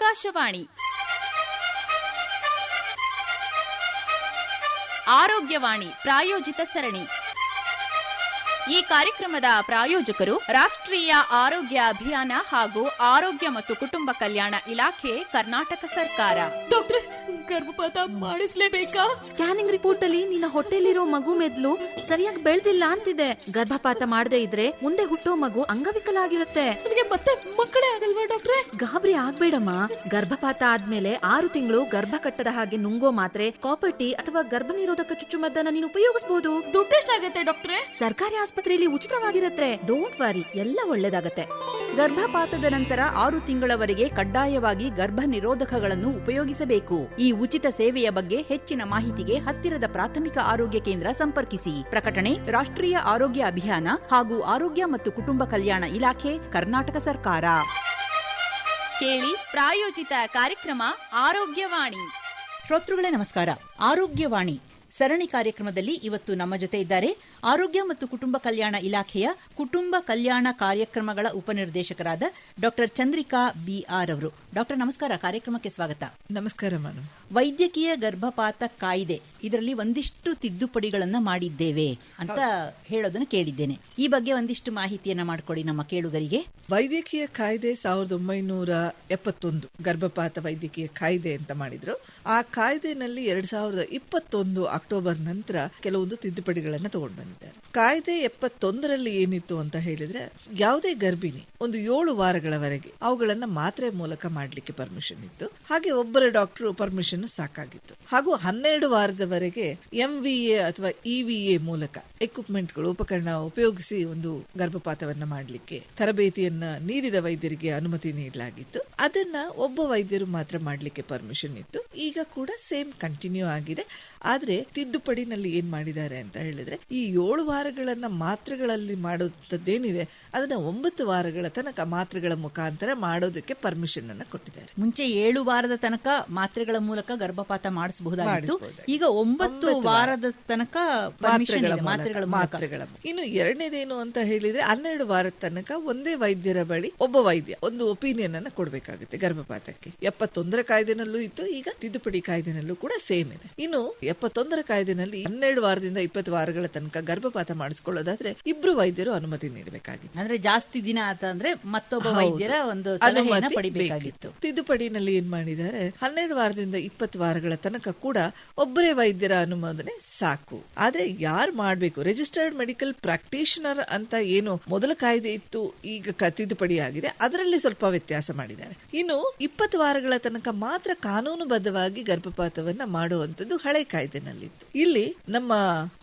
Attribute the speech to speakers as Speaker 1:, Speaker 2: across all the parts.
Speaker 1: ಆಕಾಶವಾಣಿ. ಆರೋಗ್ಯವಾಣಿ ಪ್ರಾಯೋಜಿತ ಸರಣಿ. ಈ ಕಾರ್ಯಕ್ರಮದ ಪ್ರಾಯೋಜಕರು ರಾಷ್ಟ್ರೀಯ ಆರೋಗ್ಯ ಅಭಿಯಾನ ಹಾಗೂ ಆರೋಗ್ಯ ಮತ್ತು ಕುಟುಂಬ ಕಲ್ಯಾಣ ಇಲಾಖೆ, ಕರ್ನಾಟಕ ಸರ್ಕಾರ.
Speaker 2: ಡಾಕ್ಟ್ರೆ ಗರ್ಭಪಾತ ಮಾಡಿಸ್ಲೇಬೇಕಾ?
Speaker 3: ಸ್ಕ್ಯಾನಿಂಗ್ ರಿಪೋರ್ಟ್ ಅಲ್ಲಿ ನಿನ್ನ ಹೊಟ್ಟೆಲಿರೋ ಮಗು ಮೆದ್ಲು ಸರಿಯಾಗಿ ಬೆಳ್ದಿಲ್ಲ ಅಂತಿದೆ. ಗರ್ಭಪಾತ ಮಾಡದೇ ಇದ್ರೆ ಮುಂದೆ ಹುಟ್ಟೋ ಮಗು ಅಂಗವಿಕಲ ಆಗಿರುತ್ತೆ
Speaker 2: ಮತ್ತೆ ಮಕ್ಕಳೇ ಆಗಲ್ವಾ ಡಾಕ್ಟ್ರೆ?
Speaker 3: ಗಾಬರಿ ಆಗ್ಬೇಡಮ್ಮ. ಗರ್ಭಪಾತ ಆದ್ಮೇಲೆ ಆರು ತಿಂಗಳು ಗರ್ಭ ಕಟ್ಟದ ಹಾಗೆ ನುಂಗೋ ಮಾತ್ರೆ ಕಾಪರ್ಟಿ ಅಥವಾ ಗರ್ಭ ನಿರೋಧಕ ಚುಚ್ಚುಮದ್ದನ್ನ ನೀನು ಉಪಯೋಗಿಸಬಹುದು
Speaker 2: ದುಡ್ಡೆಷ್ಟಾಗತ್ತೆ ಡಾಕ್ಟ್ರೆ?
Speaker 3: ಸರ್ಕಾರಿ ಆಸ್ಪತ್ರೆಯಲ್ಲಿ ಉಚಿತವಾಗಿರುತ್ತೆ. ಡೋಂಟ್ ವರಿ ಎಲ್ಲ ಒಳ್ಳೇದಾಗತ್ತೆ.
Speaker 4: ಗರ್ಭಪಾತದ ನಂತರ ಆರು ತಿಂಗಳವರೆಗೆ ಕಡ್ಡಾಯವಾಗಿ ಗರ್ಭ ನಿರೋಧಕಗಳನ್ನು ಉಪಯೋಗಿಸಬೇಕು. ಈ ಉಚಿತ ಸೇವೆಯ ಬಗ್ಗೆ ಹೆಚ್ಚಿನ ಮಾಹಿತಿಗೆ ಹತ್ತಿರದ ಪ್ರಾಥಮಿಕ ಆರೋಗ್ಯ ಕೇಂದ್ರ ಸಂಪರ್ಕಿಸಿ. ಪ್ರಕಟಣೆ ರಾಷ್ಟ್ರೀಯ ಆರೋಗ್ಯ ಅಭಿಯಾನ ಹಾಗೂ ಆರೋಗ್ಯ ಮತ್ತು ಕುಟುಂಬ ಕಲ್ಯಾಣ ಇಲಾಖೆ ಕರ್ನಾಟಕ ಸರ್ಕಾರ.
Speaker 1: ಕೇಳಿ ಪ್ರಾಯೋಜಿತ ಕಾರ್ಯಕ್ರಮ ಆರೋಗ್ಯವಾಣಿ.
Speaker 4: ಶ್ರೋತೃಗಳೇ ನಮಸ್ಕಾರ. ಆರೋಗ್ಯವಾಣಿ ಸರಣಿ ಕಾರ್ಯಕ್ರಮದಲ್ಲಿ ಇವತ್ತು ನಮ್ಮ ಜೊತೆ ಇದ್ದಾರೆ ಆರೋಗ್ಯ ಮತ್ತು ಕುಟುಂಬ ಕಲ್ಯಾಣ ಇಲಾಖೆಯ ಕುಟುಂಬ ಕಲ್ಯಾಣ ಕಾರ್ಯಕ್ರಮಗಳ ಉಪನಿರ್ದೇಶಕರಾದ ಡಾಕ್ಟರ್ ಚಂದ್ರಿಕಾ ಬಿಆರ್ ಅವರು. ಡಾಕ್ಟರ್ ನಮಸ್ಕಾರ. ಕಾರ್ಯಕ್ರಮಕ್ಕೆ ಸ್ವಾಗತ.
Speaker 5: ನಮಸ್ಕಾರ
Speaker 4: ವೈದ್ಯಕೀಯ ಗರ್ಭಪಾತ ಕಾಯ್ದೆ. ಇದರಲ್ಲಿ ಒಂದಿಷ್ಟು ತಿದ್ದುಪಡಿಗಳನ್ನ ಮಾಡಿದ್ದೇವೆ ಅಂತ ಹೇಳೋದನ್ನ ಕೇಳಿದ್ದೇನೆ. ಈ ಬಗ್ಗೆ ಒಂದಿಷ್ಟು ಮಾಹಿತಿಯನ್ನ ಮಾಡಿಕೊಡಿ ನಮ್ಮ ಕೇಳುಗರಿಗೆ.
Speaker 5: ವೈದ್ಯಕೀಯ ಕಾಯ್ದೆ ಸಾವಿರದ ಒಂಬೈನೂರ ಎಪ್ಪತ್ತೊಂದು ಗರ್ಭಪಾತ ವೈದ್ಯಕೀಯ ಕಾಯ್ದೆ ಅಂತ ಮಾಡಿದ್ರು. ಆ ಕಾಯ್ದೆನಲ್ಲಿ ಎರಡ್ ಸಾವಿರದ ಇಪ್ಪತ್ತೊಂದು ಅಕ್ಟೋಬರ್ ನಂತರ ಕೆಲವೊಂದು ತಿದ್ದುಪಡಿಗಳನ್ನ ತಗೊಂಡು ಬಂದಿದ್ದಾರೆ ಕಾಯ್ದೆ ಎಪ್ಪತ್ತೊಂದರಲ್ಲಿ ಏನಿತ್ತು ಅಂತ ಹೇಳಿದ್ರೆ, ಯಾವುದೇ ಗರ್ಭಿಣಿ ಒಂದು ಏಳು ವಾರಗಳವರೆಗೆ ಅವುಗಳನ್ನ ಮಾತ್ರೆ ಮೂಲಕ ಮಾಡ್ಲಿಕ್ಕೆ ಪರ್ಮಿಷನ್ ಇತ್ತು. ಹಾಗೆ ಒಬ್ಬರ ಡಾಕ್ಟರ್ ಪರ್ಮಿಷನ್ ಸಾಕಾಗಿತ್ತು. ಹಾಗೂ ಹನ್ನೆರಡು ವಾರದವರೆಗೆ ಎಂವಿಎ ಅಥವಾ ಇವಿಎ ಮೂಲಕ ಎಕ್ವಿಪ್ಮೆಂಟ್ಗಳು ಉಪಕರಣ ಉಪಯೋಗಿಸಿ ಒಂದು ಗರ್ಭಪಾತವನ್ನ ಮಾಡಲಿಕ್ಕೆ ತರಬೇತಿಯನ್ನ ನೀಡಿದ ವೈದ್ಯರಿಗೆ ಅನುಮತಿ ನೀಡಲಾಗಿತ್ತು. ಅದನ್ನ ಒಬ್ಬ ವೈದ್ಯರು ಮಾತ್ರ ಮಾಡಲಿಕ್ಕೆ ಪರ್ಮಿಷನ್ ಇತ್ತು. ಈಗ ಕೂಡ ಸೇಮ್ ಕಂಟಿನ್ಯೂ ಆಗಿದೆ. ಆದ್ರೆ ತಿದ್ದುಪಡಿನಲ್ಲಿ ಏನ್ ಮಾಡಿದ್ದಾರೆ ಅಂತ ಹೇಳಿದ್ರೆ, ಈ ಏಳು ವಾರಗಳನ್ನು ಮಾತ್ರೆಗಳಲ್ಲಿ ಮಾಡುತ್ತದ್ದೇನಿದೆ ಅದನ್ನ ಒಂಬತ್ತು ವಾರಗಳ ತನಕ ಮಾತ್ರೆಗಳ ಮುಖಾಂತರ ಮಾಡೋದಕ್ಕೆ ಪರ್ಮಿಷನ್ ಅನ್ನು ಕೊಟ್ಟಿದ್ದಾರೆ.
Speaker 4: ಮುಂಚೆ ಏಳು ವಾರದ ತನಕ ಮಾತ್ರೆಗಳ ಮೂಲಕ ಗರ್ಭಪಾತ ಮಾಡಿಸಬಹುದಾಗಿತ್ತು. ಈಗ ಒಂಬತ್ತು ವಾರದ ತನಕ ಮಾತ್ರೆಗಳ
Speaker 5: ಮಾತ್ರೆಗಳ ಇನ್ನು ಎರಡನೇದೇನು ಅಂತ ಹೇಳಿದ್ರೆ ಹನ್ನೆರಡು ವಾರದ ತನಕ ಒಂದೇ ವೈದ್ಯರ ಬಳಿ ಒಬ್ಬ ವೈದ್ಯ ಒಂದು ಒಪಿನಿಯನ್ ಅನ್ನು ಕೊಡಬೇಕಾಗುತ್ತೆ ಗರ್ಭಪಾತಕ್ಕೆ. ಎಪ್ಪತ್ತೊಂದರ ಕಾಯ್ದೆನಲ್ಲೂ ಇತ್ತು ಈಗ ತಿದ್ದುಪಡಿ ಕಾಯ್ದೆನಲ್ಲೂ ಕೂಡ ಸೇಮ್ ಇದೆ. ಇನ್ನು ಎಪ್ಪತ್ತೊಂದರ ಕಾಯ್ದೆನಲ್ಲಿ ಹನ್ನೆರಡು ವಾರದಿಂದ ಇಪ್ಪತ್ತು ವಾರಗಳ ತನಕ ಗರ್ಭಪಾತ ಮಾಡಿಸ್ಕೊಳ್ಳೋದಾದ್ರೆ ಇಬ್ರು ವೈದ್ಯರು ಅನುಮತಿ ನೀಡಬೇಕಾಗಿತ್ತು.
Speaker 4: ಅಂದ್ರೆ ಜಾಸ್ತಿ ದಿನ ಆತ ಅಂದ್ರೆ ಮತ್ತೊಬ್ಬ ವೈದ್ಯರ ಒಂದು
Speaker 5: ಅನುಮತಿ
Speaker 4: ಪಡಿಬೇಕಾಗಿತ್ತು.
Speaker 5: ತಿದ್ದುಪಡಿನಲ್ಲಿ ಏನ್ ಮಾಡಿದ್ದಾರೆ? ಹನ್ನೆರಡು ವಾರದಿಂದ ಇಪ್ಪತ್ತು ವಾರಗಳ ತನಕ ಕೂಡ ಒಬ್ಬರೇ ವೈದ್ಯರ ಅನುಮೋದನೆ ಸಾಕು. ಆದ್ರೆ ಯಾರು ಮಾಡಬೇಕು? ರಿಜಿಸ್ಟರ್ಡ್ ಮೆಡಿಕಲ್ ಪ್ರಾಕ್ಟೀಷನರ್ ಅಂತ ಏನು ಮೊದಲ ಕಾಯ್ದೆ ಇತ್ತು ಈಗ ತಿದ್ದುಪಡಿ ಆಗಿದೆ. ಅದರಲ್ಲಿ ಸ್ವಲ್ಪ ವ್ಯತ್ಯಾಸ ಮಾಡಿದ್ದಾರೆ. ಇನ್ನು ಇಪ್ಪತ್ತು ವಾರಗಳ ತನಕ ಮಾತ್ರ ಕಾನೂನುಬದ್ಧವಾಗಿ ಗರ್ಭಪಾತವನ್ನ ಮಾಡುವಂತದ್ದು ಹಳೆ ಕಾಯ್ದೆನಲ್ಲಿತ್ತು. ಇಲ್ಲಿ ನಮ್ಮ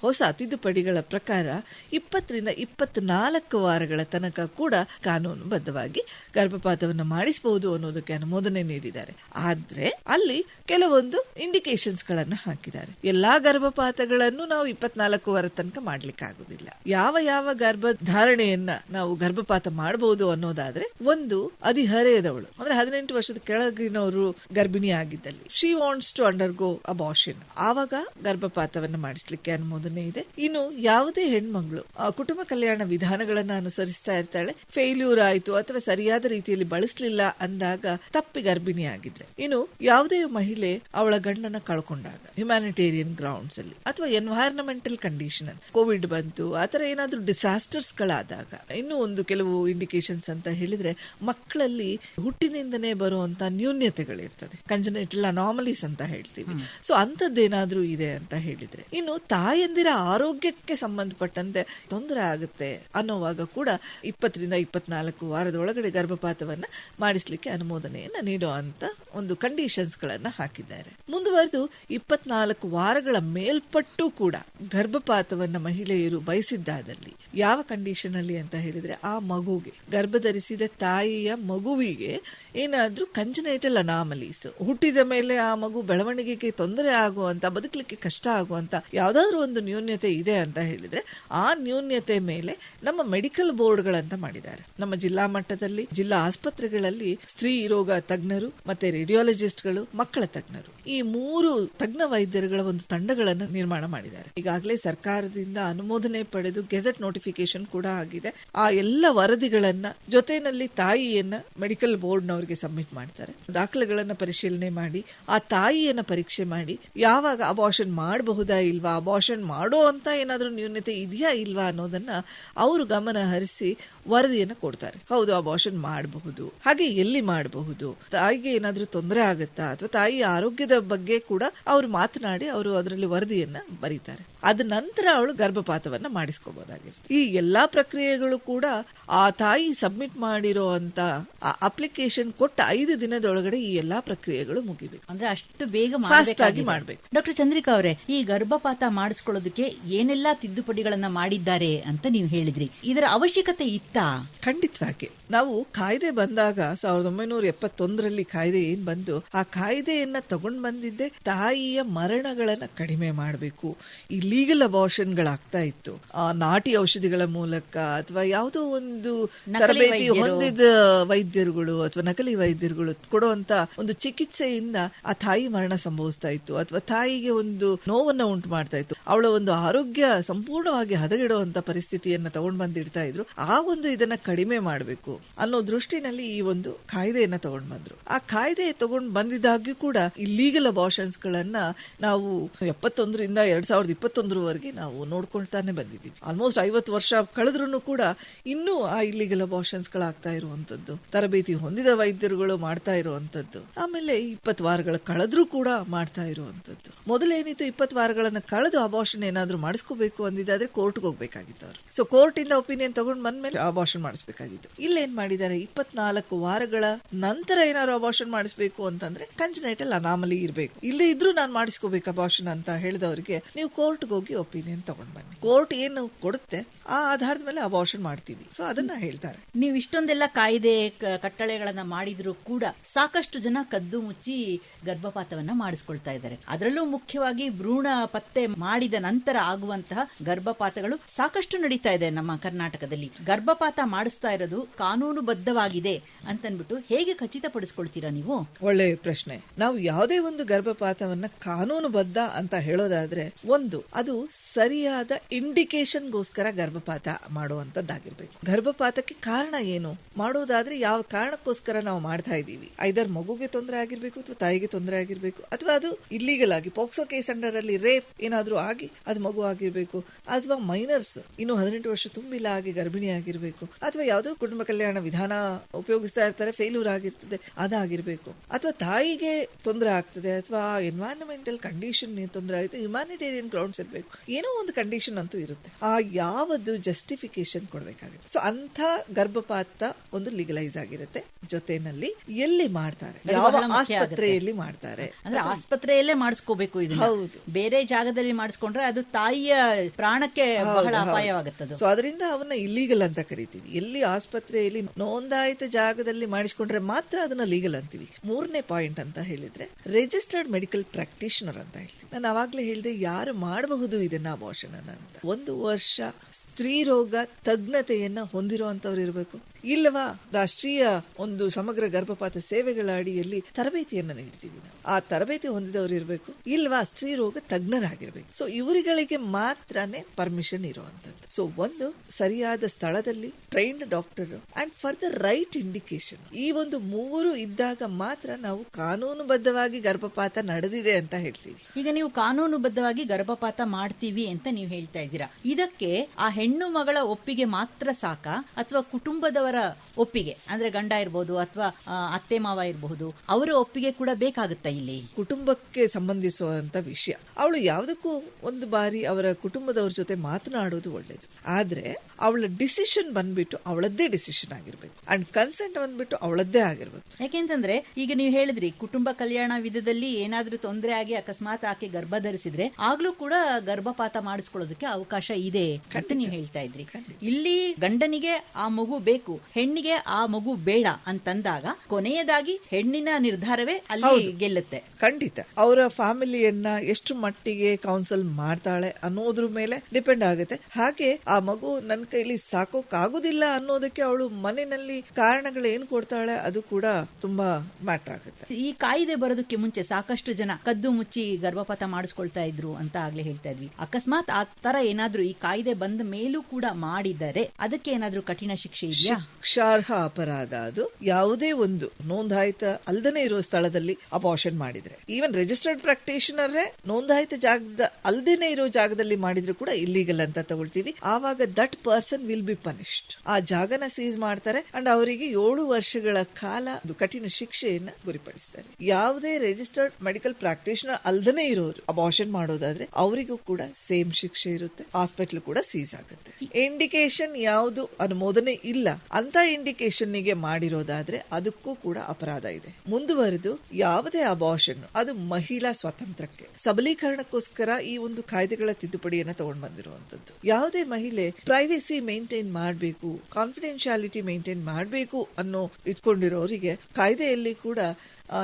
Speaker 5: ಹೊಸ ತಿದ್ದುಪಡಿಗಳ ಪ್ರಕಾರ ಇಪ್ಪತ್ತರಿಂದ ಇಪ್ಪತ್ನಾಲ್ಕು ವಾರಗಳ ತನಕ ಕೂಡ ಕಾನೂನುಬದ್ಧವಾಗಿ ಗರ್ಭಪಾತವನ್ನು ಮಾಡಿಸಬಹುದು ಅನ್ನೋದಕ್ಕೆ ಅನುಮೋದನೆ ನೀಡಿದ್ದಾರೆ. ಆದ್ರೆ ಅಲ್ಲಿ ಕೆಲವೊಂದು ಇಂಡಿಕೇಶನ್ಸ್ಗಳನ್ನು ಹಾಕಿದ್ದಾರೆ. ಎಲ್ಲಾ ಗರ್ಭಪಾತಗಳನ್ನು ನಾವು ಇಪ್ಪತ್ನಾಲ್ಕು ವಾರ ತನಕ ಮಾಡ್ಲಿಕ್ಕೆ ಆಗುದಿಲ್ಲ ಯಾವ ಯಾವ ಗರ್ಭಧಾರಣೆಯನ್ನ ನಾವು ಗರ್ಭಪಾತ ಮಾಡಬಹುದು ಅನ್ನೋದಾದ್ರೆ ಒಂದು ಅಧಿಹರೆಯದವಳು. ಅಂದ್ರೆ ಹದಿನೆಂಟು ವರ್ಷದ ಕೆಳಗಿನವರು ಗರ್ಭಿಣಿ ಆಗಿದ್ದಲ್ಲಿ. She wants to undergo abortion ಆವಾಗ ಗರ್ಭಪಾತವನ್ನು ಮಾಡಿಸ್ಲಿಕ್ಕೆ ಅನುಮೋದನೆ ಇದೆ. ಇನ್ನು ಯಾವುದೇ ಹೆಣ್ಮಗಳು ಕುಟುಂಬ ಕಲ್ಯಾಣ ವಿಧಾನಗಳನ್ನ ಅನುಸರಿಸ್ತಾ ಇರ್ತಾಳೆ. ಫೇಲ್ಯೂರ್ ಆಯ್ತು ಅಥವಾ ಸರಿಯಾದ ರೀತಿಯಲ್ಲಿ ಬಳಸಲಿಲ್ಲ ಅಂದಾಗ ತಪ್ಪಿ ಗರ್ಭಿಣಿ ಆಗಿದ್ರೆ. ಇನ್ನು ಯಾವುದೇ ಮಹಿಳೆ ಅವಳ ಗಂಡನ ಕಳ್ಕೊಂಡಾಗ ಹ್ಯುಮ್ಯಾನಿಟೇರಿಯನ್ ಗ್ರೌಂಡ್ಸ್ ಅಲ್ಲಿ ಅಥವಾ ಎನ್ವೈರನ್ಮೆಂಟಲ್ ಕಂಡೀಷನ್ ಕೋವಿಡ್ ಬಂತು ಆತರ ಏನಾದ್ರೂ ಡಿಸಾಸ್ಟರ್ಸ್ ಗಳಾದಾಗ ಇನ್ನು ಒಂದು ಕೆಲವು ಇಂಡಿಕೇಶನ್ಸ್ ಅಂತ ಹೇಳಿದ್ರೆ ಮಕ್ಕಳಲ್ಲಿ ಹುಟ್ಟಿನಿಂದನೇ ಬರುವಂತ ನ್ಯೂನ್ಯತೆಗಳಿರ್ತದೆ. ಕಂಜನೇಟಲ್ ಅನಾಮಲೀಸ್ ಅಂತ ಹೇಳ್ತೀವಿ. ಸೊ ಅಂತದ್ದೇನಾದ್ರೂ ಇದೆ ಅಂತ ಹೇಳಿದ್ರೆ ಇನ್ನು ತಾಯಂದಿರ ಆರೋಗ್ಯಕ್ಕೆ ಸಂಬಂಧಪಟ್ಟಂತೆ ತೊಂದರೆ ಆಗುತ್ತೆ ಅನ್ನೋವಾಗ ಕೂಡ ಇಪ್ಪತ್ತರಿಂದ ಇಪ್ಪತ್ನಾಲ್ಕು ವಾರದ ಒಳಗಡೆ ಗರ್ಭಪಾತವನ್ನ ಮಾಡಿಸ್ಲಿಕ್ಕೆ ಅನುಮೋದನೆಯನ್ನ ನೀಡುವಂತ ಒಂದು ಕಂಡೀಷನ್ಸ್ ಗಳನ್ನ ಹಾಕಿದ್ದಾರೆ. ಮುಂದುವರೆದು ಇಪ್ಪತ್ನಾಲ್ಕು ವಾರಗಳ ಮೇಲ್ಪಟ್ಟು ಕೂಡ ಗರ್ಭಪಾತವನ್ನ ಮಹಿಳೆಯರು ಬಯಸಿದ್ದಾದಲ್ಲಿ ಯಾವ ಕಂಡೀಷನ್ ಅಲ್ಲಿ ಅಂತ ಹೇಳಿದ್ರೆ ಆ ಮಗುಗೆ, ಗರ್ಭಧರಿಸಿದ ತಾಯಿಯ ಮಗುವಿಗೆ ಏನಾದ್ರೂ ಕಂಜನೇಟಲ್ ಅನಾಮಲೀಸ್ ಹುಟ್ಟಿದ ಮೇಲೆ ಆ ಮಗು ಬೆಳವಣಿಗೆಗೆ ತೊಂದರೆ ಆಗುವಂತ, ಬದುಕಲಿಕ್ಕೆ ಕಷ್ಟ ಆಗುವಂತ ಯಾವ್ದಾದ್ರು ಒಂದು ನ್ಯೂನ್ಯತೆ ಇದೆ ಅಂತ ಹೇಳಿದ್ರೆ, ಆ ನ್ಯೂನ್ಯತೆ ಮೇಲೆ ನಮ್ಮ ಮೆಡಿಕಲ್ ಬೋರ್ಡ್ಗಳಂತ ಮಾಡಿದ್ದಾರೆ. ನಮ್ಮ ಜಿಲ್ಲಾ ಮಟ್ಟದಲ್ಲಿ, ಜಿಲ್ಲಾ ಆಸ್ಪತ್ರೆಗಳಲ್ಲಿ ಸ್ತ್ರೀ ರೋಗ ತಜ್ಞರು ಮತ್ತೆ ರೇಡಿಯಾಲಜಿಸ್ಟ್ಗಳು, ಮಕ್ಕಳ ತಜ್ಞರು. ಈ ಮೂರು ತಜ್ಞ ವೈದ್ಯರುಗಳ ಒಂದು ತಂಡಗಳನ್ನು ನಿರ್ಮಾಣ ಮಾಡಿದ್ದಾರೆ. ಈಗಾಗಲೇ ಸರ್ಕಾರದಿಂದ ಅನುಮೋದನೆ ಪಡೆದು ಗೆಜೆಟ್ ನೋಟಿಫಿಕೇಶನ್ ಕೂಡ ಆಗಿದೆ. ಆ ಎಲ್ಲ ವರದಿಗಳನ್ನ ಜೊತೆಯಲ್ಲಿ ತಾಯಿಯನ್ನ ಮೆಡಿಕಲ್ ಬೋರ್ಡ್ನವರಿಗೆ ಸಬ್ಮಿಟ್ ಮಾಡ್ತಾರೆ. ದಾಖಲೆಗಳನ್ನ ಪರಿಶೀಲನೆ ಮಾಡಿ, ಆ ತಾಯಿಯನ್ನ ಪರೀಕ್ಷೆ ಮಾಡಿ, ಯಾವಾಗ ಅಬಾಷನ್ ಮಾಡಬಹುದಾ ಇಲ್ವಾ ಅಬಾಷನ್ ಮಾಡೋ ಅಂತ ಏನಾದ್ರೂ ನ್ಯೂನತೆ ಇದೆಯಾ ಇಲ್ವಾ ಅನ್ನೋದನ್ನ ಅವರು ಗಮನ ಹರಿಸಿ ವರದಿಯನ್ನು ಕೊಡ್ತಾರೆ. ಹೌದು ಅಬಾಷನ್ ಮಾಡಬಹುದು, ಹಾಗೆ ಎಲ್ಲಿ ಮಾಡಬಹುದು, ತಾಯಿಗೆ ಏನಾದ್ರೂ ತೊಂದರೆ ಆಗುತ್ತಾ ಅಥವಾ ತಾಯಿಯ ಆರೋಗ್ಯದ ಬಗ್ಗೆ ಕೂಡ ಅವರು ಮಾತನಾಡಿ ಅವರು ಅದರಲ್ಲಿ ವರದಿಯನ್ನ ಬರೀತಾರೆ. ಅದ ನಂತರ ಅವಳು ಗರ್ಭಪಾತವನ್ನ ಮಾಡಿಸ್ಕೋಬಹುದಾಗಿರುತ್ತೆ ಈ ಎಲ್ಲಾ ಪ್ರಕ್ರಿಯೆಗಳು ಕೂಡ ಆ ತಾಯಿ ಸಬ್ಮಿಟ್ ಮಾಡಿರೋ ಅಂತ ಅಪ್ಲಿಕೇಶನ್ ಕೊಟ್ಟ ಐದು ದಿನದೊಳಗಡೆ ಈ ಎಲ್ಲಾ ಪ್ರಕ್ರಿಯೆಗಳು ಮುಗಿಬೇಕು.
Speaker 4: ಅಂದ್ರೆ ಅಷ್ಟು ಬೇಗ
Speaker 5: ಫಾಸ್ಟ್ ಆಗಿ ಮಾಡಬೇಕು.
Speaker 4: ಡಾಕ್ಟರ್ ಚಂದ್ರಿಕಾ ಅವರೇ ಈ ಗರ್ಭಪಾತ ಮಾಡಿಸ್ಕೊಳ್ಳೋದಕ್ಕೆ ಏನೆಲ್ಲಾ ತಿದ್ದುಪಡಿಗಳನ್ನ ಮಾಡಿದ್ದಾರೆ ಅಂತ ನೀವು ಹೇಳಿದ್ರಿ. ಇದರ ಅವಶ್ಯಕತೆ ಇತ್ತಾ?
Speaker 5: ಖಂಡಿತವಾಗಿ ನಾವು ಕಾಯ್ದೆ ಬಂದಾಗ ಸಾವಿರದ ಒಂಬೈನೂರ ಎಪ್ಪತ್ತೊಂದರಲ್ಲಿ ಕಾಯ್ದೆ ಏನ್ ಬಂದು ಆ ಕಾಯ್ದೆಯನ್ನ ತಗೊಂಡ್ ಬಂದಿದ್ದೆ ತಾಯಿಯ ಮರಣಗಳನ್ನ ಕಡಿಮೆ ಮಾಡಬೇಕು. ಈ ಲೀಗಲ್ ಅಬಾರ್ಷನ್ಗಳಾಗ್ತಾ ಇತ್ತು. ಆ ನಾಟಿ ಔಷಧಿಗಳ ಮೂಲಕ ಅಥವಾ ಯಾವುದೋ ಒಂದು ತರಬೇತಿ ಹೊಂದಿದ ವೈದ್ಯರುಗಳು ಅಥವಾ ನಕಲಿ ವೈದ್ಯರುಗಳು ಕೊಡುವಂತ ಒಂದು ಚಿಕಿತ್ಸೆಯಿಂದ ಆ ತಾಯಿ ಮರಣ ಸಂಭವಿಸ್ತಾ ಇತ್ತು. ಅಥವಾ ತಾಯಿಗೆ ಒಂದು ನೋವನ್ನ ಉಂಟು ಮಾಡ್ತಾ ಇತ್ತು. ಅವಳ ಒಂದು ಆರೋಗ್ಯ ಸಂಪೂರ್ಣವಾಗಿ ಹದಗೆಡುವಂತ ಪರಿಸ್ಥಿತಿಯನ್ನ ತಗೊಂಡ್ ಬಂದಿಡ್ತಾ ಇದ್ರು. ಆ ಒಂದು ಇದನ್ನ ಕಡಿಮೆ ಮಾಡಬೇಕು ಅನ್ನೋ ದೃಷ್ಟಿನಲ್ಲಿ ಈ ಒಂದು ಕಾಯ್ದೆಯನ್ನ ತಗೊಂಡ್ ಬಂದ್ರು. ಆ ಕಾಯ್ದೆ ತಗೊಂಡ್ ಬಂದಿದ್ದಾಗ್ಯೂ ಕೂಡ ಈ ಲೀಗಲ್ ಅಬಾರ್ಷನ್ಸ್ ಗಳನ್ನ ನಾವು ಎಪ್ಪತ್ತೊಂದರಿಂದ ಎರಡ್ ಸಾವಿರದ ಇಪ್ಪತ್ತೊಂದರವರೆಗೆ ನಾವು ನೋಡ್ಕೊಳ್ತಾನೆ ಬಂದಿದ್ದೀವಿ. ಆಲ್ಮೋಸ್ಟ್ ಐವತ್ತು ವರ್ಷ ಕಳೆದ್ರು ಕೂಡ ಇನ್ನೂ ಆ ಇಲ್ಲಿಗಲ್ ಅಬಾರ್ಷನ್ಸ್ ಗಳಾಗ್ತಾ ಇರುವಂತದ್ದು. ತರಬೇತಿ ಹೊಂದಿದ ವೈದ್ಯರುಗಳು ಮಾಡ್ತಾ ಇರುವಂತದ್ದು. ಆಮೇಲೆ ಇಪ್ಪತ್ತು ವಾರಗಳ ಕಳೆದ್ರೂ ಕೂಡ ಮಾಡ್ತಾ ಇರುವಂತದ್ದು. ಮೊದಲೇನಿತ್ತು ಇಪ್ಪತ್ತು ವಾರಗಳನ್ನ ಕಳೆದು ಅಬಾರ್ಷನ್ ಏನಾದ್ರೂ ಮಾಡಿಸ್ಕೋಬೇಕು ಅಂದಿದ್ದಾದ್ರೆ ಕೋರ್ಟ್ಗೆ ಹೋಗ್ಬೇಕಾಗಿತ್ತು ಅವರು. ಸೊ ಕೋರ್ಟ್ ಇಂದ ಒಪಿನಿಯನ್ ತಗೊಂಡ್ ಬಂದ್ಮೇಲೆ ಅಬಾರ್ಷನ್ ಮಾಡಿಸ್ಬೇಕಾಗಿತ್ತು. ಇಲ್ಲೇನ್ ಮಾಡಿದ್ದಾರೆ, ಇಪ್ಪತ್ನಾಲ್ಕು ವಾರಗಳ ನಂತರ ಏನಾದ್ರು ಅಬಾರ್ಷನ್ ಮಾಡಿಸ್ಬೇಕು ಅಂತಂದ್ರೆ ಕಂಜನೈಟಲ್ ಅನಾಮಲಿ ಇರಬೇಕು. ಇಲ್ಲೇ ಇದ್ರೂ ನಾನು ಮಾಡಿಸ್ಕೋಬೇಕು ಅಬಾರ್ಷನ್ ಅಂತ ಹೇಳಿದವರಿಗೆ ನೀವು ಕೋರ್ಟ್ಗೆ ಹೋಗಿ ಒಪಿನಿಯನ್ ತಗೊಂಡ್ ಬನ್ನಿ. ಕೋರ್ಟ್ ಏನು ಕೊಡುತ್ತೆ, ಆ ಆಧಾರದ ಮೇಲೆ ಅಬಾರ್ಷನ್ ಮಾಡ್ತೀವಿ. ಸೊ ಅದನ್ನ ಹೇಳ್ತಾರೆ.
Speaker 4: ನೀವು ಇಷ್ಟೊಂದೆಲ್ಲ ಕಾಯ್ದೆ ಕಟ್ಟಳೆಗಳನ್ನ ಮಾಡಿದ್ರು ಕೂಡ ಸಾಕಷ್ಟು ಜನ ಕದ್ದು ಮುಚ್ಚಿ ಗರ್ಭಪಾತವನ್ನ ಮಾಡಿಸ್ಕೊಳ್ತಾ ಇದ್ದಾರೆ. ಅದರಲ್ಲೂ ಮುಖ್ಯವಾಗಿ ಭ್ರೂಣ ಪತ್ತೆ ಮಾಡಿದ ನಂತರ ಆಗುವಂತಹ ಗರ್ಭಪಾತಗಳು ಸಾಕಷ್ಟು ನಡೀತಾ ಇದೆ ನಮ್ಮ ಕರ್ನಾಟಕದಲ್ಲಿ. ಗರ್ಭಪಾತ ಮಾಡಿಸ್ತಾ ಇರೋದು ಕಾನೂನುಬದ್ಧವಾಗಿದೆ ಅಂತನ್ಬಿಟ್ಟು ಹೇಗೆ ಖಚಿತಪಡಿಸ್ಕೊಳ್ತೀರಾ ನೀವು?
Speaker 5: ಒಳ್ಳೆ ಪ್ರಶ್ನೆ. ನಾವು ಯಾವುದೇ ಒಂದು ಗರ್ಭಪಾತವನ್ನ ಕಾನೂನುಬದ್ಧ ಅಂತ ಹೇಳೋದಾದ್ರೆ ಒಂದು, ಅದು ಸರಿಯಾದ ಇಂಡಿಕೇಶನ್ಗೋಸ್ಕರ ಗರ್ಭಪಾತ ಮಾಡುವಂತದ್ದಾಗಿರ್ಬೇಕು. ಗರ್ಭಪಾತಕ್ಕೆ ಕಾರಣ ಏನು? ಮಾಡೋದಾದ್ರೆ ಯಾವ ಕಾರಣಕ್ಕೋಸ್ಕರ ನಾವು ಮಾಡ್ತಾ ಇದ್ದೀವಿ. ಐದರ್ ಮಗುಗೆ ತೊಂದರೆ ಆಗಿರ್ಬೇಕು ಅಥವಾ ತಾಯಿಗೆ ತೊಂದರೆ ಆಗಿರ್ಬೇಕು ಅಥವಾ ಅದು ಇಲ್ಲಿಗಲ್ ಆಗಿ ಪೋಕ್ಸೋ ಕೇಸ್ ಅಂಡರ್ ಅಲ್ಲಿ ರೇಪ್ ಏನಾದ್ರೂ ಆಗಿ ಅದು ಮಗು ಆಗಿರ್ಬೇಕು ಅಥವಾ ಮೈನರ್ಸ್ ಇನ್ನು ಹದಿನೆಂಟು ವರ್ಷ ತುಂಬಿಲ್ಲ ಆಗಿ ಗರ್ಭಿಣಿ ಆಗಿರ್ಬೇಕು ಅಥವಾ ಯಾವುದೋ ಕುಟುಂಬ ಕಲ್ಯಾಣ ವಿಧಾನ ಉಪಯೋಗಿಸ್ತಾ ಇರ್ತಾರೆ ಫೇಲ್ಯೂರ್ ಆಗಿರ್ತದೆ, ಅದಾಗಿರ್ಬೇಕು. ಅಥವಾ ತಾಯಿಗೆ ತೊಂದರೆ ಆಗ್ತದೆ ಅಥವಾ ಎನ್ವೈರನ್ಮೆಂಟಲ್ ಕಂಡೀಷನ್ ತೊಂದರೆ ಆಗುತ್ತೆ ಹ್ಯುಮಾನಿಟೇರಿಯನ್ ಗ್ರೌಂಡ್ಸ್ ಇರಬೇಕು ಏನೋ ಒಂದು ಕಂಡೀಷನ್ ಅಂತೂ ಇರುತ್ತೆ. ಆ ಯಾವದು ಜಸ್ಟಿಫಿಕೇಶನ್ ಕೊಡಬೇಕಾಗುತ್ತೆ. ಸೊ ಅಂತ ಗರ್ಭಪಾತ ಒಂದು ಲೀಗಲೈಸ್ ಆಗಿರುತ್ತೆ. ಜೊತೆನಲ್ಲಿ ಎಲ್ಲಿ ಮಾಡ್ತಾರೆ? ಯಾವ. ಆಸ್ಪತ್ರೆಯಲ್ಲಿ ಮಾಡ್ತಾರೆ?
Speaker 4: ಅಂದ್ರೆ ಆಸ್ಪತ್ರೆಯಲ್ಲೇ ಮಾಡಿಸ್ಕೋಬೇಕು ಇದು
Speaker 5: ಹೌದು.
Speaker 4: ಬೇರೆ ಜಾಗದಲ್ಲಿ ಮಾಡಿಸ್ಕೊಂಡ್ರೆ ಅದು ತಾಯಿಯ ಪ್ರಾಣಕ್ಕೆ ಬಹಳ ಅಪಾಯವಾಗುತ್ತದೆ
Speaker 5: ಸೊ ಅದರಿಂದ ಅವನ್ನ ಇಲ್ಲೀಗಲ್ ಅಂತ ಕರಿತೀವಿ. ಎಲ್ಲಿ ಆಸ್ಪತ್ರೆಯಲ್ಲಿ ನೋಂದಾಯಿತ ಜಾಗದಲ್ಲಿ ಮಾಡಿಸ್ಕೊಂಡ್ರೆ ಮಾತ್ರ ಅದನ್ನ ಲೀಗಲ್ ಅಂತೀವಿ. ಮೂರನೇ ಪಾಯಿಂಟ್ ಅಂತ ಹೇಳಿದ್ರೆ ರಿಜಿಸ್ಟರ್ಡ್ ಮೆಡಿಕಲ್ ಪ್ರಾಕ್ಟೀಷನರ್ ಅಂತ ಹೇಳ್ತೀವಿ. ನಾನು ಅವಾಗ್ಲೇ ಹೇಳಿದೆ ಯಾರು ಮಾಡಬಹುದು ಇದನ್ನ ಅಬಾರ್ಷನ್ ಅಂತ? ಒಂದು ವರ್ಷ ಸ್ತ್ರೀ ರೋಗ ತಜ್ಞತೆಯನ್ನ ಹೊಂದಿರುವಂತವ್ರು ಇರಬೇಕು. ಇಲ್ಲವಾ? ರಾಷ್ಟ್ರೀಯ ಒಂದು ಸಮಗ್ರ ಗರ್ಭಪಾತ ಸೇವೆಗಳ ಅಡಿಯಲ್ಲಿ ತರಬೇತಿಯನ್ನು ನೀಡ್ತೀವಿ ನಾವು. ಆ ತರಬೇತಿ ಹೊಂದಿದವರು ಇರಬೇಕು. ಇಲ್ವಾ? ಸ್ತ್ರೀ ರೋಗ ತಜ್ಞರಾಗಿರ್ಬೇಕು. ಸೊ ಇವರಿಗಳಿಗೆ ಮಾತ್ರನೇ ಪರ್ಮಿಷನ್ ಇರುವಂತದ್ದು ಸೊ ಒಂದು ಸರಿಯಾದ ಸ್ಥಳದಲ್ಲಿ trained doctor and for the right indication ಈ ಒಂದು ಮೂರು ಇದ್ದಾಗ ಮಾತ್ರ ನಾವು ಕಾನೂನುಬದ್ಧವಾಗಿ ಗರ್ಭಪಾತ ನಡೆದಿದೆ ಅಂತ ಹೇಳ್ತೀವಿ.
Speaker 4: ಈಗ ನೀವು ಕಾನೂನುಬದ್ಧವಾಗಿ ಗರ್ಭಪಾತ ಮಾಡ್ತೀವಿ ಅಂತ ನೀವು ಹೇಳ್ತಾ ಇದ್ದೀರಾ. ಇದಕ್ಕೆ ಆ ಹೆಣ್ಣು ಮಗಳ ಒಪ್ಪಿಗೆ ಮಾತ್ರ ಸಾಕ? ಅಥವಾ ಕುಟುಂಬದವರ ಒಪ್ಪಿಗೆ ಅಂದ್ರೆ ಗಂಡ ಇರಬಹುದು ಅಥವಾ ಅತ್ತೆ ಮಾವ ಇರಬಹುದು ಅವರ ಒಪ್ಪಿಗೆ ಕೂಡ ಬೇಕಾಗುತ್ತಾ ಇಲ್ಲಿ?
Speaker 5: ಕುಟುಂಬಕ್ಕೆ ಸಂಬಂಧಿಸುವಂತ ವಿಷಯ. ಅವಳು ಯಾವುದಕ್ಕೂ ಒಂದು ಬಾರಿ ಅವರ ಕುಟುಂಬದವ್ರ ಜೊತೆ ಮಾತನಾಡೋದು ಒಳ್ಳೇದು. ಆದ್ರೆ ಅವಳ ಡಿಸಿಷನ್ ಬಂದ್ಬಿಟ್ಟು ಅವಳದ್ದೇ ಡಿಸಿಷನ್ ಆಗಿರ್ಬೇಕು. ಅಂಡ್ ಕನ್ಸೆಂಟ್ ಬಂದ್ಬಿಟ್ಟು ಅವಳದ್ದೇ ಆಗಿರ್ಬೇಕು.
Speaker 4: ಯಾಕೆಂತಂದ್ರೆ ಈಗ ನೀವು ಹೇಳಿದ್ರಿ ಕುಟುಂಬ ಕಲ್ಯಾಣ ವಿಧದಲ್ಲಿ ಏನಾದ್ರೂ ತೊಂದರೆ ಆಗಿ ಅಕಸ್ಮಾತ್ ಆಕೆ ಗರ್ಭ ಧರಿಸಿದ್ರೆ ಆಗ್ಲೂ ಕೂಡ ಗರ್ಭಪಾತ ಮಾಡಿಸ್ಕೊಳ್ಳೋದಕ್ಕೆ ಅವಕಾಶ ಇದೆ ಅಂತ ನೀವು ಹೇಳ್ತಾ ಇದ್ರಿ. ಇಲ್ಲಿ ಗಂಡನಿಗೆ ಆ ಮಗು ಬೇಕು ಹೆಣ್ಣಿಗೆ ಆ ಮಗು ಬೇಡ ಅಂತಂದಾಗ ಕೊನೆಯದಾಗಿ ಹೆಣ್ಣಿನ ನಿರ್ಧಾರವೇ ಅಲ್ಲಿ ಗೆಲ್ಲುತ್ತೆ.
Speaker 5: ಖಂಡಿತ. ಅವರ ಫ್ಯಾಮಿಲಿಯನ್ನ ಎಷ್ಟು ಮಟ್ಟಿಗೆ ಕೌನ್ಸಲ್ ಮಾಡ್ತಾಳೆ ಅನ್ನೋದ್ರ ಮೇಲೆ ಡಿಪೆಂಡ್ ಆಗುತ್ತೆ. ಹಾಗೆ ಆ ಮಗು ನನ್ನ ಕೈಲಿ ಸಾಕೋಕಾಗುದಿಲ್ಲ ಅನ್ನೋದಕ್ಕೆ ಅವಳು ಮನೆಯಲ್ಲಿ ಕಾರಣಗಳು ಏನ್ ಕೊಡ್ತಾಳೆ ಅದು ಕೂಡ ತುಂಬಾ ಮ್ಯಾಟರ್ ಆಗುತ್ತೆ.
Speaker 4: ಈ ಕಾಯಿದೆ ಬರೋದಕ್ಕೆ ಮುಂಚೆ ಸಾಕಷ್ಟು ಜನ ಕದ್ದು ಮುಚ್ಚಿ ಗರ್ಭಪಾತ ಮಾಡಿಸ್ಕೊಳ್ತಾ ಇದ್ರು ಅಂತ ಆಗ್ಲೇ ಹೇಳ್ತಾ ಇದ್ವಿ. ಅಕಸ್ಮಾತ್ ಆ ತರ ಏನಾದ್ರೂ ಈ ಕಾಯ್ದೆ ಬಂದ ಮೇಲೆ ಮೇಲೂ ಕೂಡ ಮಾಡಿದರೆ ಅದಕ್ಕೆ ಏನಾದ್ರೂ ಕಠಿಣ ಶಿಕ್ಷೆ ಇದೆಯಾ?
Speaker 5: ಶಿಕ್ಷಾರ್ಹ ಅಪರಾಧ ಅದು. ಯಾವುದೇ ಒಂದು ನೋಂದಾಯಿತ ಅಲ್ದನೇ ಇರುವ ಸ್ಥಳದಲ್ಲಿ ಅಬಾರ್ಷನ್ ಮಾಡಿದ್ರೆ. ಈವನ್ ರಿಜಿಸ್ಟರ್ಡ್ ಪ್ರಾಕ್ಟೀಷನರ್ ನೋಂದಾಯಿತ ಜಾಗದ ಅಲ್ದೇನೆ ಇರೋ ಜಾಗದಲ್ಲಿ ಮಾಡಿದ್ರು ಕೂಡ ಇಲ್ಲಿಗಲ್ ಅಂತ ತಗೊಳ್ತೀವಿ. ಆವಾಗ that person will be punished ಆ ಜಾಗನ ಸೀಸ್ ಮಾಡ್ತಾರೆ ಅಂಡ್ ಅವರಿಗೆ ಏಳು ವರ್ಷಗಳ ಕಾಲ ಒಂದು ಕಠಿಣ ಶಿಕ್ಷೆಯನ್ನ ಗುರಿಪಡಿಸ್ತಾರೆ. ಯಾವುದೇ ರಿಜಿಸ್ಟರ್ಡ್ ಮೆಡಿಕಲ್ ಪ್ರಾಕ್ಟೀಷನರ್ ಅಲ್ದನೇ ಇರೋರು ಅಬಾರ್ಷನ್ ಮಾಡೋದಾದ್ರೆ ಅವರಿಗೂ ಕೂಡ ಸೇಮ್ ಶಿಕ್ಷೆ ಇರುತ್ತೆ. ಹಾಸ್ಪಿಟಲ್ ಕೂಡ ಸೀಸ್ ಆಗುತ್ತೆ. ಇಂಡಿಕೇಶನ್ ಯಾವುದು ಅನುಮೋದನೆ ಇಲ್ಲ. ಅಂತ ಇಂಡಿಕೇಶನ್ಗೆ ಮಾಡಿರೋದಾದ್ರೆ ಅದಕ್ಕೂ ಕೂಡ ಅಪರಾಧ ಇದೆ. ಮುಂದುವರೆದು ಯಾವುದೇ ಅಬಾಷನ್ ಅದು ಮಹಿಳಾ ಸ್ವಾತಂತ್ರ್ಯಕ್ಕೆ. ಸಬಲೀಕರಣಕ್ಕೋಸ್ಕರ ಈ ಒಂದು ಕಾಯ್ದೆಗಳ ತಿದ್ದುಪಡಿಯನ್ನು ತಗೊಂಡ್ ಬಂದಿರುವಂತದ್ದು. ಯಾವುದೇ ಮಹಿಳೆ ಪ್ರೈವೇಸಿ ಮೇಂಟೈನ್ ಮಾಡಬೇಕು ಕಾನ್ಫಿಡೆನ್ಶಿಯಾಲಿಟಿ ಮೇಂಟೈನ್ ಮಾಡಬೇಕು ಅನ್ನೋ ಇಟ್ಕೊಂಡಿರೋರಿಗೆ ಕಾಯ್ದೆಯಲ್ಲಿ ಕೂಡ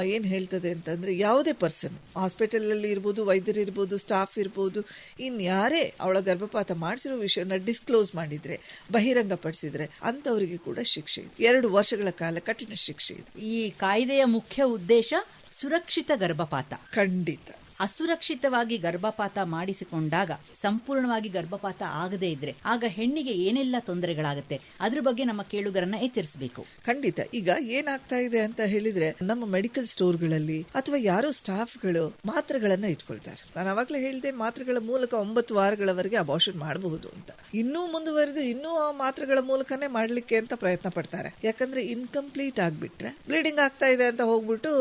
Speaker 5: ಏನ್ ಹೇಳ್ತದೆ ಅಂತಂದರೆ ಯಾವುದೇ ಪರ್ಸನ್ ಹಾಸ್ಪಿಟಲಲ್ಲಿ ಇರ್ಬೋದು ವೈದ್ಯರು ಇರ್ಬೋದು ಸ್ಟಾಫ್ ಇರ್ಬೋದು ಇನ್ಯಾರೇ ಅವಳ ಗರ್ಭಪಾತ ಮಾಡಿಸಿರೋ ವಿಷಯನ ಡಿಸ್ಕ್ಲೋಸ್ ಮಾಡಿದ್ರೆ ಬಹಿರಂಗಪಡಿಸಿದ್ರೆ ಅಂಥವರಿಗೆ ಕೂಡ ಶಿಕ್ಷೆ ಇದೆ. ಎರಡು ವರ್ಷಗಳ ಕಾಲ ಕಠಿಣ ಶಿಕ್ಷೆ ಇದೆ.
Speaker 4: ಈ ಕಾಯ್ದೆಯ ಮುಖ್ಯ ಉದ್ದೇಶ ಸುರಕ್ಷಿತ ಗರ್ಭಪಾತ.
Speaker 5: ಖಂಡಿತ.
Speaker 4: ಅಸುರಕ್ಷಿತವಾಗಿ ಗರ್ಭಪಾತ ಮಾಡಿಸಿಕೊಂಡಾಗ, ಸಂಪೂರ್ಣವಾಗಿ ಗರ್ಭಪಾತ ಆಗದೇ ಇದ್ರೆ, ಆಗ ಹೆಣ್ಣಿಗೆ ಏನೆಲ್ಲ ತೊಂದರೆಗಳಾಗುತ್ತೆ? ಅದ್ರ ಬಗ್ಗೆ ನಮ್ಮ ಕೇಳುಗರನ್ನ ಎಚ್ಚರಿಸಬೇಕು.
Speaker 5: ಖಂಡಿತ. ಈಗ ಏನಾಗ್ತಾ ಇದೆ ಅಂತ ಹೇಳಿದ್ರೆ, ನಮ್ಮ ಮೆಡಿಕಲ್ ಸ್ಟೋರ್ಗಳಲ್ಲಿ ಅಥವಾ ಯಾರೋ ಸ್ಟಾಫ್ಗಳು ಮಾತ್ರೆಗಳನ್ನ ಇಟ್ಕೊಳ್ತಾರೆ. ನಾನು ಅವಾಗಲೇ ಹೇಳಿದೆ, ಮಾತ್ರೆಗಳ ಮೂಲಕ ಒಂಬತ್ತು ವಾರಗಳವರೆಗೆ ಅಬಾರ್ಷನ್ ಮಾಡಬಹುದು ಅಂತ. ಇನ್ನೂ ಮುಂದುವರೆದು ಇನ್ನೂ ಆ ಮಾತ್ರೆಗಳ ಮೂಲಕನೇ ಮಾಡ್ಲಿಕ್ಕೆ ಅಂತ ಪ್ರಯತ್ನ ಪಡ್ತಾರೆ. ಯಾಕಂದ್ರೆ ಇನ್ಕಂಪ್ಲೀಟ್ ಆಗ್ಬಿಟ್ರೆ ಬ್ಲೀಡಿಂಗ್ ಆಗ್ತಾ ಇದೆ ಅಂತ ಹೋಗ್ಬಿಟ್ಟು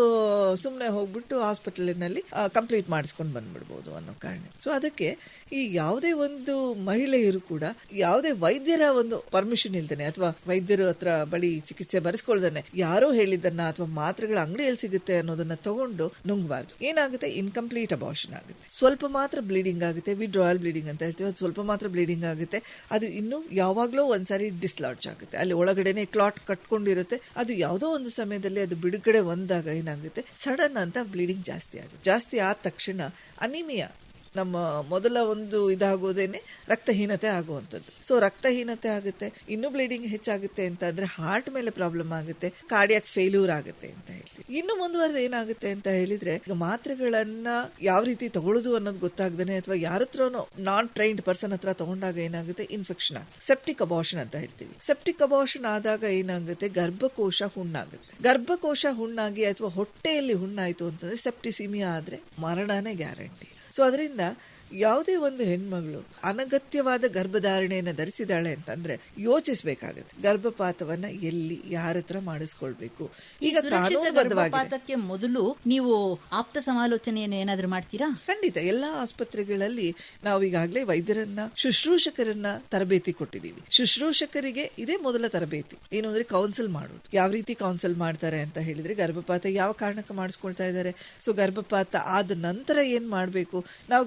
Speaker 5: ಸುಮ್ಮನೆ ಹೋಗ್ಬಿಟ್ಟು ಹಾಸ್ಪಿಟಲಿನಲ್ಲಿ ಕಂಪ್ಲೀಟ್ ಮಾಡಿಸ್ಕೊಂಡು ಬಂದ್ಬಿಡ್ಬೋದು ಅನ್ನೋ ಕಾರಣ. ಸೊ ಅದಕ್ಕೆ ಈ ಯಾವುದೇ ಒಂದು ಮಹಿಳೆಯರು ಕೂಡ ಯಾವುದೇ ವೈದ್ಯರ ಒಂದು ಪರ್ಮಿಷನ್ ಇಲ್ದೇನೆ ಅಥವಾ ವೈದ್ಯರು ಹತ್ರ ಬಳಿ ಚಿಕಿತ್ಸೆ ಬರೆಸ್ಕೊಳ್ದೇನೆ ಯಾರೋ ಹೇಳಿದ್ದನ್ನ ಅಥವಾ ಮಾತ್ರೆಗಳ ಅಂಗಡಿಯಲ್ಲಿ ಸಿಗುತ್ತೆ ಅನ್ನೋದನ್ನ ತಗೊಂಡು ನುಂಗಬಾರ್ದು. ಏನಾಗುತ್ತೆ? ಇನ್ಕಂಪ್ಲೀಟ್ ಅಬಾರ್ಷನ್ ಆಗುತ್ತೆ. ಸ್ವಲ್ಪ ಮಾತ್ರ ಬ್ಲೀಡಿಂಗ್ ಆಗುತ್ತೆ. ವಿಡ್ರಾಯಲ್ ಬ್ಲೀಡಿಂಗ್ ಅಂತ ಹೇಳ್ತೀವಿ. ಅದು ಸ್ವಲ್ಪ ಮಾತ್ರ ಬ್ಲೀಡಿಂಗ್ ಆಗುತ್ತೆ. ಅದು ಇನ್ನು ಯಾವಾಗ್ಲೂ ಒಂದ್ಸಾರಿ ಡಿಸ್ಲಾಡ್ಜ್ ಆಗುತ್ತೆ. ಅಲ್ಲಿ ಒಳಗಡೆನೆ ಕ್ಲಾಟ್ ಕಟ್ಕೊಂಡಿರುತ್ತೆ. ಅದು ಯಾವುದೋ ಒಂದು ಸಮಯದಲ್ಲಿ ಅದು ಬಿಡುಗಡೆ ಒಂದಾಗ ಏನಾಗುತ್ತೆ? ಸಡನ್ ಅಂತ ಬ್ಲೀಡಿಂಗ್ ಜಾಸ್ತಿ ಆಗುತ್ತೆ. ಜಾಸ್ತಿ ಆದ ತಕ್ಷಣ Anemia ನಮ್ಮ ಮೊದಲ ಒಂದು ಇದಾಗೋದೇನೆ ರಕ್ತಹೀನತೆ ಆಗುವಂಥದ್ದು. ಸೊ ರಕ್ತಹೀನತೆ ಆಗುತ್ತೆ, ಇನ್ನು ಬ್ಲೀಡಿಂಗ್ ಹೆಚ್ಚಾಗುತ್ತೆ ಅಂತ ಅಂದ್ರೆ ಹಾರ್ಟ್ ಮೇಲೆ ಪ್ರಾಬ್ಲಮ್ ಆಗುತ್ತೆ ಕಾರ್ಡಿಯಾಕ್ ಫೇಲ್ಯೂರ್ ಆಗುತ್ತೆ ಅಂತ ಹೇಳ್ತೀವಿ. ಇನ್ನು ಮುಂದುವರೆದ ಏನಾಗುತ್ತೆ ಅಂತ ಹೇಳಿದ್ರೆ, ಈಗ ಮಾತ್ರೆಗಳನ್ನ ಯಾವ ರೀತಿ ತಗೊಳ್ಳೋದು ಅನ್ನೋದು ಗೊತ್ತಾಗ್ದೇನೆ ಅಥವಾ ಯಾರ ನಾನ್ ಟ್ರೈನ್ಡ್ ಪರ್ಸನ್ ಹತ್ರ ತಗೊಂಡಾಗ ಏನಾಗುತ್ತೆ? ಇನ್ಫೆಕ್ಷನ್ ಆಗುತ್ತೆ. ಸೆಪ್ಟಿಕ್ ಅಬಾರ್ಷನ್ ಅಂತ ಹೇಳ್ತೀವಿ. ಸೆಪ್ಟಿಕ್ ಅಬಾಷನ್ ಆದಾಗ ಏನಾಗುತ್ತೆ? ಗರ್ಭಕೋಶ ಹುಣ್ಣಾಗುತ್ತೆ. ಗರ್ಭಕೋಶ ಹುಣ್ಣಾಗಿ ಅಥವಾ ಹೊಟ್ಟೆಯಲ್ಲಿ ಹುಣ್ಣಾಯ್ತು ಅಂತಂದ್ರೆ ಸೆಪ್ಟಿಸಿಮಿಯಾ ಆದ್ರೆ ಮರಣನೇ ಗ್ಯಾರಂಟಿ ಸೊ ಅದರಿಂದ ಯಾವುದೇ ಒಂದು ಹೆಣ್ಮಗಳು ಅನಗತ್ಯವಾದ ಗರ್ಭಧಾರಣೆಯನ್ನು ಧರಿಸಿದಾಳೆ ಅಂತಂದ್ರೆ ಯೋಚಿಸಬೇಕಾಗುತ್ತೆ. ಗರ್ಭಪಾತವನ್ನ ಎಲ್ಲಿ ಯಾರ ಹತ್ರ ಮಾಡಿಸ್ಕೊಳ್ಬೇಕು? ಈಗ
Speaker 4: ಗರ್ಭಪಾತಕ್ಕೆ ಮೊದಲು ನೀವು ಆಪ್ತ ಸಮಾಲೋಚನೆಯನ್ನು ಏನಾದ್ರೂ ಮಾಡ್ತೀರಾ?
Speaker 5: ಖಂಡಿತ. ಎಲ್ಲಾ ಆಸ್ಪತ್ರೆಗಳಲ್ಲಿ ನಾವು ಈಗಾಗಲೇ ವೈದ್ಯರನ್ನ ಶುಶ್ರೂಷಕರನ್ನ ತರಬೇತಿ ಕೊಟ್ಟಿದ್ದೀವಿ. ಶುಶ್ರೂಷಕರಿಗೆ ಇದೇ ಮೊದಲ ತರಬೇತಿ. ಏನು ಅಂದ್ರೆ ಕೌನ್ಸಿಲ್ ಮಾಡೋದು. ಯಾವ ರೀತಿ ಕೌನ್ಸಿಲ್ ಮಾಡ್ತಾರೆ ಅಂತ ಹೇಳಿದ್ರೆ ಗರ್ಭಪಾತ ಯಾವ ಕಾರಣಕ್ಕೆ ಮಾಡಿಸ್ಕೊಳ್ತಾ ಇದ್ದಾರೆ? ಸೊ ಗರ್ಭಪಾತ ಆದ ನಂತರ ಏನ್ ಮಾಡಬೇಕು? ನಾವು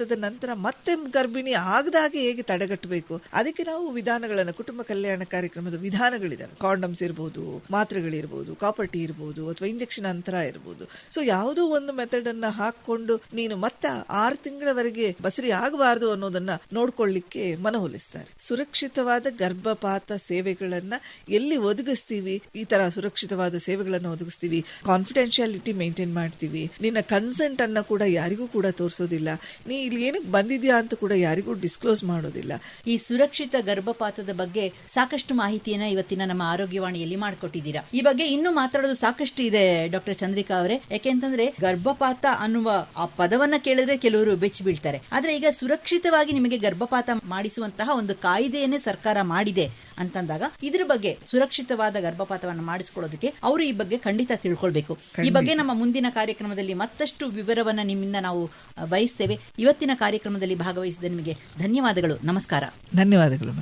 Speaker 5: ಗರ್ಭಪಾತದ ನಂತರ ಮತ್ತೆ ಗರ್ಭಿಣಿ ಆಗದಾಗೆ ಹೇಗೆ ತಡೆಗಟ್ಟಬೇಕು? ಅದಕ್ಕೆ ನಾವು ವಿಧಾನಗಳನ್ನು, ಕುಟುಂಬ ಕಲ್ಯಾಣ ಕಾರ್ಯಕ್ರಮದ ವಿಧಾನಗಳಿದ್ದಾವೆ ಕಾಂಡಮ್ಸ್ ಇರಬಹುದು ಮಾತ್ರೆಗಳಿರ್ಬೋದು, ಕಾಪರ್ಟಿ ಇರ್ಬೋದು, ಅಥವಾ ಇಂಜೆಕ್ಷನ್ ಅಂತರ ಇರ್ಬೋದು. ಸೊ ಯಾವುದೋ ಒಂದು ಮೆಥಡ್ ಅನ್ನ ಹಾಕೊಂಡು ನೀನು ಮತ್ತೆ ಆರು ತಿಂಗಳವರೆಗೆ ಬಸರಿ ಆಗಬಾರದು ಅನ್ನೋದನ್ನ ನೋಡ್ಕೊಳ್ಳಿಕ್ಕೆ ಮನವೊಲಿಸ್ತಾರೆ. ಸುರಕ್ಷಿತವಾದ ಗರ್ಭಪಾತ ಸೇವೆಗಳನ್ನ ಎಲ್ಲಿ ಒದಗಿಸ್ತೀವಿ? ಈ ತರ ಸುರಕ್ಷಿತವಾದ ಸೇವೆಗಳನ್ನ ಒದಗಿಸ್ತೀವಿ. ಕಾನ್ಫಿಡೆನ್ಶಿಯಾಲಿಟಿ ಮೇಂಟೈನ್ ಮಾಡ್ತೀವಿ. ನಿನ್ನ ಕನ್ಸೆಂಟ್ ಅನ್ನ ಕೂಡ ಯಾರಿಗೂ ಕೂಡ ತೋರಿಸೋದಿಲ್ಲ. ನೀ ಇಲ್ಲಿ ಏನಕ್ಕೆ ಬಂದಿದ್ಯಾ ಅಂತ ಕೂಡ ಯಾರಿಗೂ ಡಿಸ್ಕ್ಲೋಸ್ ಮಾಡೋದಿಲ್ಲ.
Speaker 4: ಈ ಸುರಕ್ಷಿತ ಗರ್ಭಪಾತದ ಬಗ್ಗೆ ಸಾಕಷ್ಟು ಮಾಹಿತಿಯನ್ನ ಇವತ್ತಿನ ನಮ್ಮ ಆರೋಗ್ಯವಾಣಿಯಲ್ಲಿ ಮಾಡಿಕೊಟ್ಟಿದ್ದೀರಾ. ಈ ಬಗ್ಗೆ ಇನ್ನೂ ಮಾತಾಡೋದು ಸಾಕಷ್ಟು ಇದೆ ಡಾಕ್ಟರ್ ಚಂದ್ರಿಕಾ ಅವರೇ. ಯಾಕೆಂತಂದ್ರೆ ಗರ್ಭಪಾತ ಅನ್ನುವ ಆ ಪದವನ್ನ ಕೇಳಿದ್ರೆ ಕೆಲವರು ಬೆಚ್ಚಿ ಬೀಳ್ತಾರೆ. ಆದ್ರೆ ಈಗ ಸುರಕ್ಷಿತವಾಗಿ ನಿಮಗೆ ಗರ್ಭಪಾತ ಮಾಡಿಸುವಂತಹ ಒಂದು ಕಾಯ್ದೆಯನ್ನೇ ಸರ್ಕಾರ ಮಾಡಿದೆ ಅಂತಂದಾಗ ಇದ್ರ ಬಗ್ಗೆ ಸುರಕ್ಷಿತವಾದ ಗರ್ಭಪಾತವನ್ನು ಮಾಡಿಸಿಕೊಳ್ಳೋದಕ್ಕೆ ಅವರು ಈ ಬಗ್ಗೆ ಖಂಡಿತ ತಿಳ್ಕೊಳ್ಬೇಕು. ಈ ಬಗ್ಗೆ ನಮ್ಮ ಮುಂದಿನ ಕಾರ್ಯಕ್ರಮದಲ್ಲಿ ಮತ್ತಷ್ಟು ವಿವರವನ್ನ ನಿಮ್ಮಿಂದ ನಾವು ಬಯಸ್ತೇವೆ. ಬಯಸ್ತೇವೆ ಇವತ್ತಿನ ಕಾರ್ಯಕ್ರಮದಲ್ಲಿ ಭಾಗವಹಿಸಿದ ನಿಮಗೆ ಧನ್ಯವಾದಗಳು. ನಮಸ್ಕಾರ.
Speaker 5: ಧನ್ಯವಾದಗಳು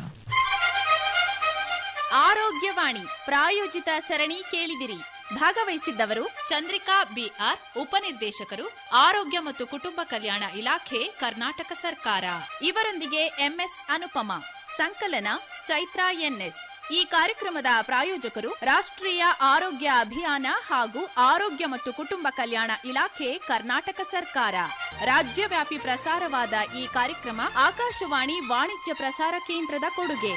Speaker 1: ಆರೋಗ್ಯವಾಣಿ ಪ್ರಾಯೋಜಿತ ಸರಣಿ ಕೇಳಿದಿರಿ. ಭಾಗವಹಿಸಿದ್ದವರು ಚಂದ್ರಿಕಾ ಬಿಆರ್ ಉಪನಿರ್ದೇಶಕರು ಆರೋಗ್ಯ ಮತ್ತು ಕುಟುಂಬ ಕಲ್ಯಾಣ ಇಲಾಖೆ ಕರ್ನಾಟಕ ಸರ್ಕಾರ. ಇವರೊಂದಿಗೆ ಎಂಎಸ್ ಅನುಪಮ ಸಂಕಲನ ಚೈತ್ರಾ ಎನ್ಎಸ್. ಈ ಕಾರ್ಯಕ್ರಮದ ಪ್ರಾಯೋಜಕರು ರಾಷ್ಟ್ರೀಯ ಆರೋಗ್ಯ ಅಭಿಯಾನ ಹಾಗೂ ಆರೋಗ್ಯ ಮತ್ತು ಕುಟುಂಬ ಕಲ್ಯಾಣ ಇಲಾಖೆ, ಕರ್ನಾಟಕ ಸರ್ಕಾರ. ರಾಜ್ಯವ್ಯಾಪಿ ಪ್ರಸಾರವಾದ ಈ ಕಾರ್ಯಕ್ರಮ ಆಕಾಶವಾಣಿ ವಾಣಿಜ್ಯ ಪ್ರಸಾರ ಕೇಂದ್ರದ ಕೊಡುಗೆ.